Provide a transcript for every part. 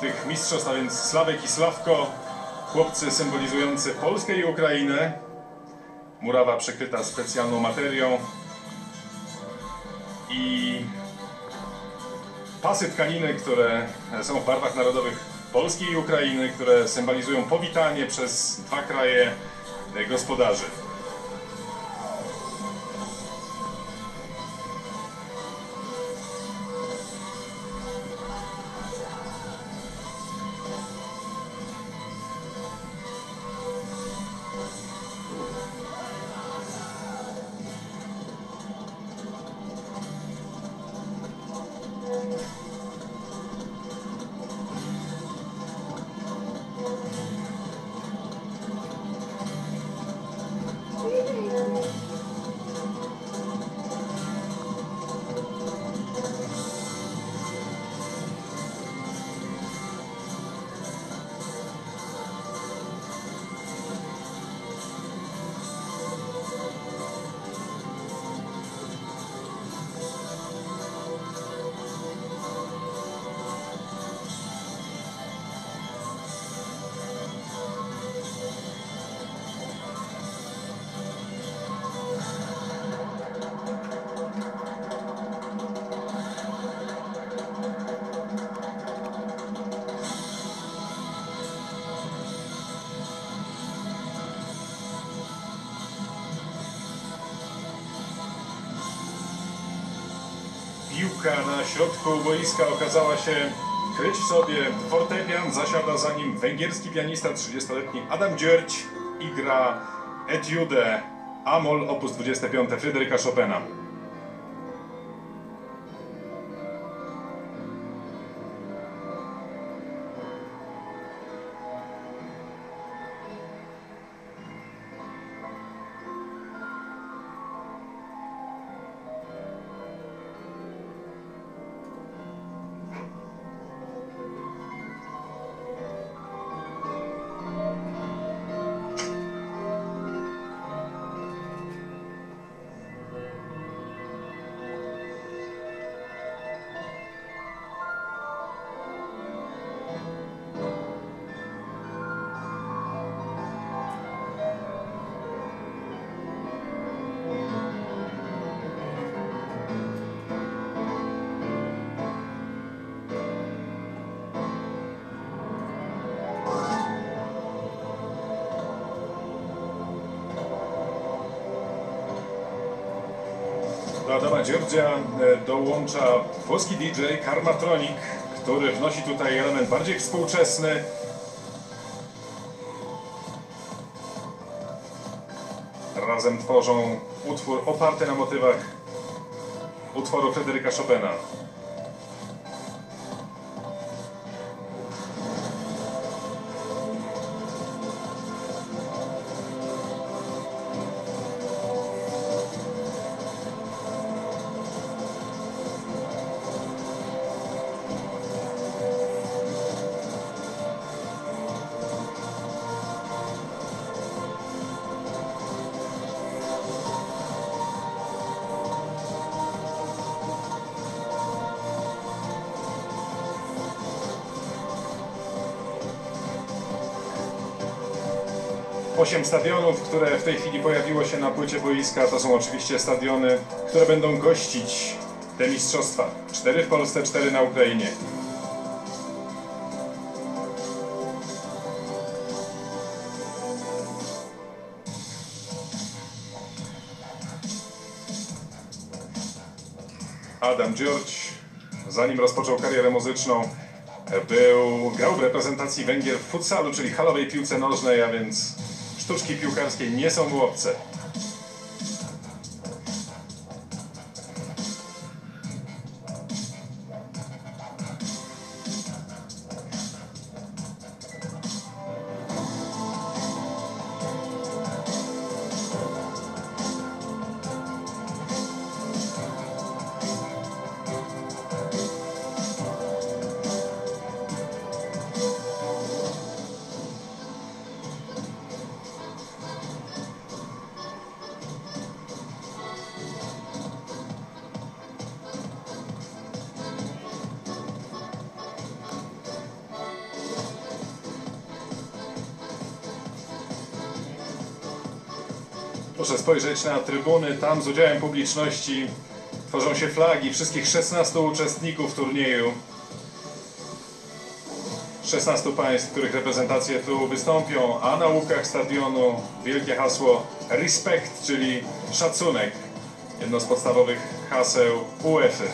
tych mistrzostw, a więc Sławek i Sławko, chłopcy symbolizujący Polskę i Ukrainę. Murawa przykryta specjalną materią i pasy tkaniny, które są w barwach narodowych Polski i Ukrainy, które symbolizują powitanie przez dwa kraje gospodarzy. Piłka na środku boiska okazała się kryć w sobie fortepian. Zasiada za nim węgierski pianista 30-letni Adam Dzierć i gra Etiude Amol op. 25 Fryderyka Chopina. Dziordzia e, dołącza włoski DJ Karmatronic, który wnosi tutaj element bardziej współczesny. Razem tworzą utwór oparty na motywach utworu Fryderyka Chopina. Osiem stadionów, które w tej chwili pojawiło się na płycie boiska, to są oczywiście stadiony, które będą gościć te mistrzostwa. Cztery w Polsce, cztery na Ukrainie. Adam George, zanim rozpoczął karierę muzyczną, był, grał w reprezentacji Węgier w futsalu, czyli halowej piłce nożnej, a więc nie są mu obce. Proszę spojrzeć na trybuny, tam z udziałem publiczności tworzą się flagi wszystkich 16 uczestników turnieju. 16 państw, których reprezentacje tu wystąpią, a na łupkach stadionu wielkie hasło Respect, czyli szacunek. Jedno z podstawowych haseł UEFA.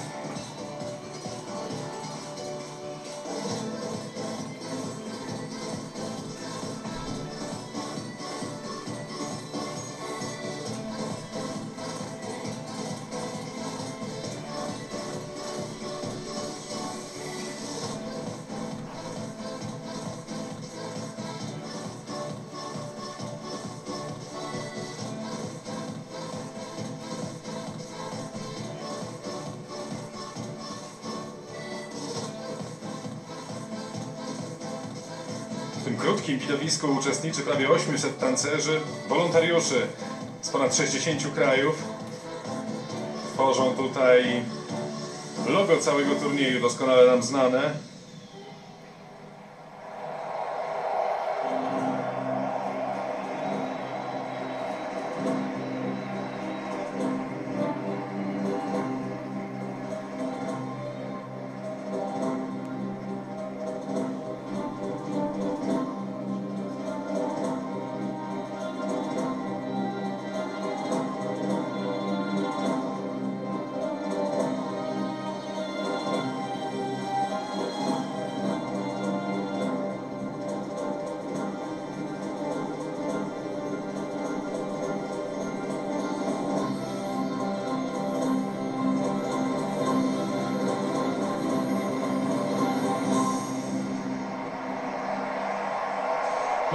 Tym krótkim widowisku uczestniczy prawie 800 tancerzy, wolontariuszy z ponad 60 krajów. Tworzą tutaj logo całego turnieju, doskonale nam znane.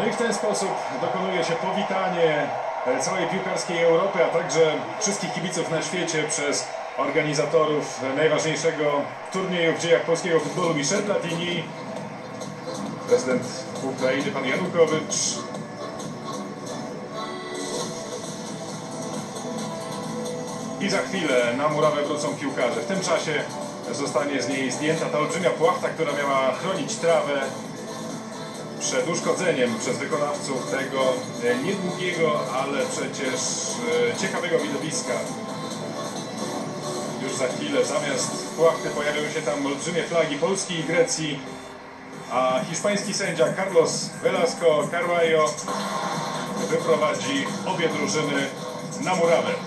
I w ten sposób dokonuje się powitanie e, całej piłkarskiej Europy, a także wszystkich kibiców na świecie przez organizatorów najważniejszego turnieju w dziejach polskiego futbolu. Michel Platini, prezydent Ukrainy pan Janukowycz, i za chwilę na murawę wrócą piłkarze. W tym czasie zostanie z niej zdjęta ta olbrzymia płachta, która miała chronić trawę przed uszkodzeniem przez wykonawców tego e, niedługiego, ale przecież e, ciekawego widowiska. Już za chwilę zamiast płachty pojawią się tam olbrzymie flagi Polski i Grecji, a hiszpański sędzia Carlos Velasco Carvalho wyprowadzi obie drużyny na murawę.